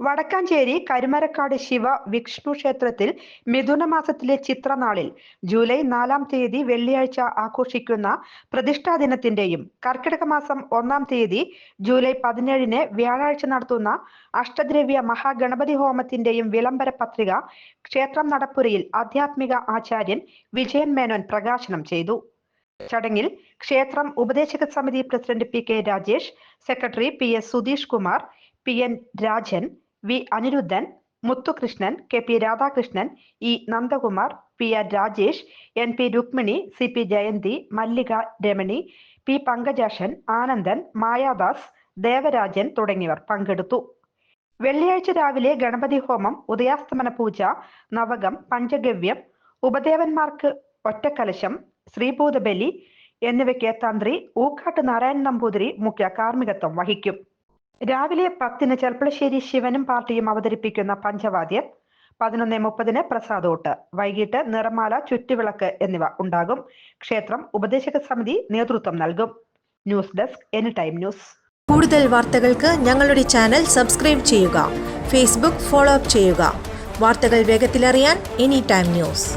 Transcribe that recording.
Vadakkanchery Karumarakkad Shiva Vishnu ക്ഷേത്രത്തിൽ മിഥുന മാസത്തിലെ ചിത്രനാളിൽ ജൂലൈ നാലാം തീയതി വെള്ളിയാഴ്ച ആഘോഷിക്കുന്ന പ്രതിഷ്ഠാ ദിനത്തിന്റെയും കർക്കിടക മാസം ഒന്നാം തീയതി ജൂലൈ പതിനേഴിന് വ്യാഴാഴ്ച നടത്തുന്ന അഷ്ടദ്രവ്യ മഹാഗണപതി ഹോമത്തിന്റെയും വിളംബര പത്രിക ക്ഷേത്രം നടപ്പുരയിൽ ആധ്യാത്മിക ആചാര്യൻ വിജയൻ മേനോൻ പ്രകാശനം ചെയ്തു. ചടങ്ങിൽ ക്ഷേത്രം ഉപദേശക സമിതി president P K Rajesh secretary P S Sudheesh Kumar P N Rajan V Aniruddhan Muthukrishnan K P Radhakrishnan E Nandakumar P R Rajesh N P Rukmini C P Jayanthi Mallika Ramani P Pankajakshan Anandan Mayadas Devarajan തുടങ്ങിയവർ പങ്കെടുത്തു. വെള്ളിയാഴ്ച രാവിലെ ഗണപതി ഹോമം ഉദയാസ്തമന പൂജ നവകം പഞ്ചഗവ്യം ഉപദേവന്മാർക്ക് ഒറ്റക്കലശം ശ്രീഭൂതബലി എന്നിവയ്ക്ക് തന്ത്രി ഊക്കാട്ട് നാരായണൻ നമ്പൂതിരി മുഖ്യ കാർമ്മികത്വം വഹിക്കും. രാവിലെ പത്തിന് ചെർപ്പളശ്ശേരി ശിവനും പാർട്ടിയും അവതരിപ്പിക്കുന്ന പഞ്ചവാദ്യം പതിനൊന്ന് മുപ്പതിന് പ്രസാദോട്ട് വൈകിട്ട് നിറമാല ചുറ്റുവിളക്ക് എന്നിവ ഉണ്ടാകും. ക്ഷേത്രം ഉപദേശക സമിതി നേതൃത്വം നൽകും. News desk any time news. കൂടുതൽ വാർത്തകൾക്ക് ഞങ്ങളുടെ ചാനൽ സബ്സ്ക്രൈബ് ചെയ്യുക ഫേസ്ബുക്ക് ഫോളോ അപ്പ് ചെയ്യുക. വാർത്തകൾ വേഗത്തിലറിയാൻ എനി ടൈം ന്യൂസ്.